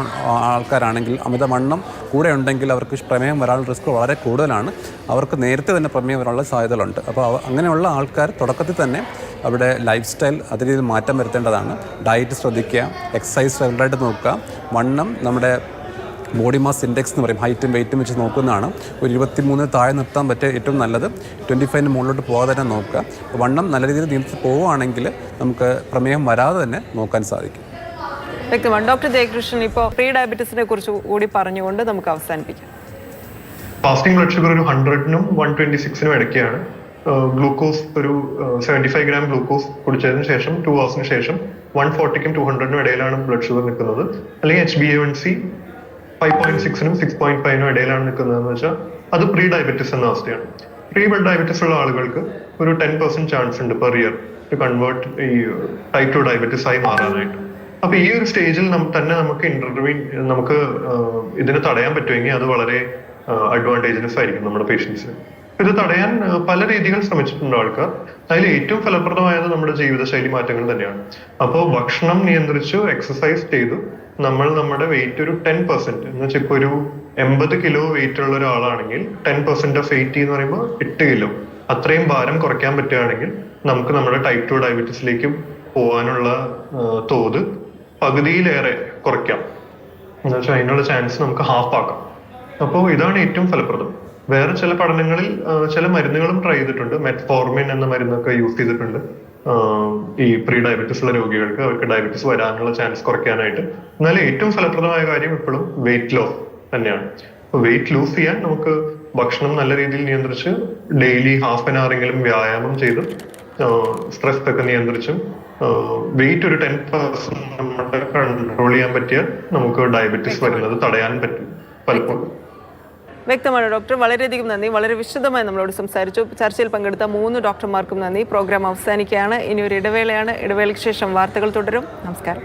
ആൾക്കാരാണെങ്കിൽ അമിതവണ്ണം കൂടെ ഉണ്ടെങ്കിൽ അവർക്ക് പ്രമേയം വരാനുള്ള റിസ്ക് വളരെ കൂടുതലാണ്. അവർക്ക് നേരത്തെ തന്നെ പ്രമേഹം വരാനുള്ള സാധ്യതകളുണ്ട്. അപ്പോൾ അങ്ങനെയുള്ള ആൾക്കാർ തുടക്കത്തിൽ തന്നെ അവിടെ ലൈഫ് സ്റ്റൈൽ അത് രീതിയിൽ മാറ്റം വരുത്തേണ്ടതാണ്. ഡയറ്റ് ശ്രദ്ധിക്കുക എക്സസൈസ് റെഗുലറായിട്ട് നോക്കുക. വണ്ണം നമ്മുടെ ബോഡി മാസ് ഇൻഡെക്സ് എന്ന് പറയും. ഹൈറ്റും വെയിറ്റും വെച്ച് നോക്കുന്നതാണ്. ഒരു ഇരുപത്തി മൂന്ന് താഴെ നിർത്താൻ പറ്റിയ ഏറ്റവും നല്ലത്. ട്വന്റി ഫൈവിന് മുകളിലോട്ട് പോകാതെ തന്നെ നോക്കുക. വണ്ണം നല്ല രീതിയിൽ നീന്തി പോവുകയാണെങ്കിൽ നമുക്ക് പ്രമേഹം വരാതെ തന്നെ നോക്കാൻ സാധിക്കും. വ്യക്തമാണ്. ഡോക്ടർ ജയകൃഷ്ണൻ ഇപ്പോൾ പ്രീ ഡയബറ്റീസിനെ കുറിച്ച് കൂടി പറഞ്ഞുകൊണ്ട് നമുക്ക് അവസാനിപ്പിക്കാം. ഫാസ്റ്റിംഗ് ബ്ലഡ് ഷുഗർ ഒരു ഹൺഡ്രഡിനും വൺ ട്വന്റി സിക്സിനും ഇടയ്ക്കാണ്. ഗ്ലൂക്കോസ് ഒരു സെവന്റി ഫൈവ് ഗ്രാം ഗ്ലൂക്കോസ് കുടിച്ചതിന് ശേഷം ടു ഹവേഴ്സിന് ശേഷം വൺ ഫോർട്ടിക്കും ടു ഹൺഡ്രഡിനും ഇടയിലാണ് ബ്ലഡ് ഷുഗർ നിൽക്കുന്നത്. അല്ലെങ്കിൽ H B A one C five point സിക്സിനും six point ഫൈവിനും ഇടയിലാണ് നിൽക്കുന്നതെന്ന് വെച്ചാൽ അത് പ്രീ ഡയബറ്റിസ് എന്ന അവസ്ഥയാണ്. പ്രീ ബ്ലഡ് ഡയബറ്റിസ് ഉള്ള ആളുകൾക്ക് ഒരു ടെൻ പെർസെന്റ് ചാൻസ് ഉണ്ട് പെർ ഇയർ ടു കൺവേർട്ട് ഈ ടൈപ്പ് ടു ഡയബറ്റിസ് ആയി മാറാനായിട്ട്. അപ്പൊ ഈ ഒരു സ്റ്റേജിൽ തന്നെ നമുക്ക് ഇന്റർവ്യൂ നമുക്ക് ഇതിനെ തടയാൻ പറ്റുമെങ്കിൽ അത് വളരെ അഡ്വാന്റേജസ് ആയിരിക്കും നമ്മുടെ പേഷ്യൻസിന് ഇത് തടയാൻ പല രീതികൾ ശ്രമിച്ചിട്ടുണ്ട് ആൾക്കാർ. അതിൽ ഏറ്റവും ഫലപ്രദമായത് നമ്മുടെ ജീവിതശൈലി മാറ്റങ്ങൾ തന്നെയാണ്. അപ്പോൾ ഭക്ഷണം നിയന്ത്രിച്ചു എക്സസൈസ് ചെയ്തു. നമ്മൾ നമ്മുടെ വെയിറ്റ് ഒരു ടെൻ പെർസെന്റ് എന്ന് വെച്ചാൽ ഇപ്പൊ ഒരു എൺപത് കിലോ വെയിറ്റ് ഉള്ള ഒരാളാണെങ്കിൽ ടെൻ പെർസെന്റ് ഓഫ് എയ്റ്റി എന്ന് പറയുമ്പോൾ എട്ട് കിലോ അത്രയും ഭാരം കുറയ്ക്കാൻ പറ്റുകയാണെങ്കിൽ നമുക്ക് നമ്മുടെ ടൈപ്പ് ടു ഡയബറ്റീസിലേക്ക് പോകാനുള്ള തോത് പകുതിയിലേറെ കുറയ്ക്കാം. എന്ന് വെച്ചാൽ അതിനുള്ള ചാൻസ് നമുക്ക് ഹാഫ് ആക്കാം. അപ്പോൾ ഇതാണ് ഏറ്റവും ഫലപ്രദം. വേറെ ചില പഠനങ്ങളിൽ ചില മരുന്നുകളും ട്രൈ ചെയ്തിട്ടുണ്ട്. മെറ്റ്ഫോർമിൻ എന്ന മരുന്നൊക്കെ യൂസ് ചെയ്തിട്ടുണ്ട്. ഈ പ്രീ ഡയബറ്റീസ് ഉള്ള രോഗികൾക്ക് അവർക്ക് ഡയബറ്റീസ് വരാനുള്ള ചാൻസ് കുറയ്ക്കാനായിട്ട്. എന്നാൽ ഏറ്റവും ഫലപ്രദമായ കാര്യം ഇപ്പോഴും വെയിറ്റ് ലോസ് തന്നെയാണ്. വെയിറ്റ് ലൂസ് ചെയ്യാൻ നമുക്ക് ഭക്ഷണം നല്ല രീതിയിൽ നിയന്ത്രിച്ച് ഡെയിലി ഹാഫ് ആൻ അവറെങ്കിലും വ്യായാമം ചെയ്ത് സ്ട്രെസ് ഒക്കെ നിയന്ത്രിച്ചും വെയിറ്റ് ഒരു ടെൻ പെർസെന്റ് നമ്മുടെ കൺട്രോൾ ചെയ്യാൻ പറ്റിയാൽ നമുക്ക് ഡയബറ്റീസ് വരുന്നത് തടയാൻ പറ്റും. പലപ്പോഴും. വ്യക്തമാണ് ഡോക്ടർ. വളരെയധികം നന്ദി. വളരെ വിശദമായി നമ്മളോട് സംസാരിച്ചു. ചർച്ചയിൽ പങ്കെടുത്ത മൂന്ന് ഡോക്ടർമാർക്കും നന്ദി. പ്രോഗ്രാം അവസാനിക്കുകയാണ്. ഇനി ഒരു ഇടവേളയാണ്. ഇടവേളയ്ക്ക് ശേഷം വാർത്തകൾ തുടരും. നമസ്കാരം.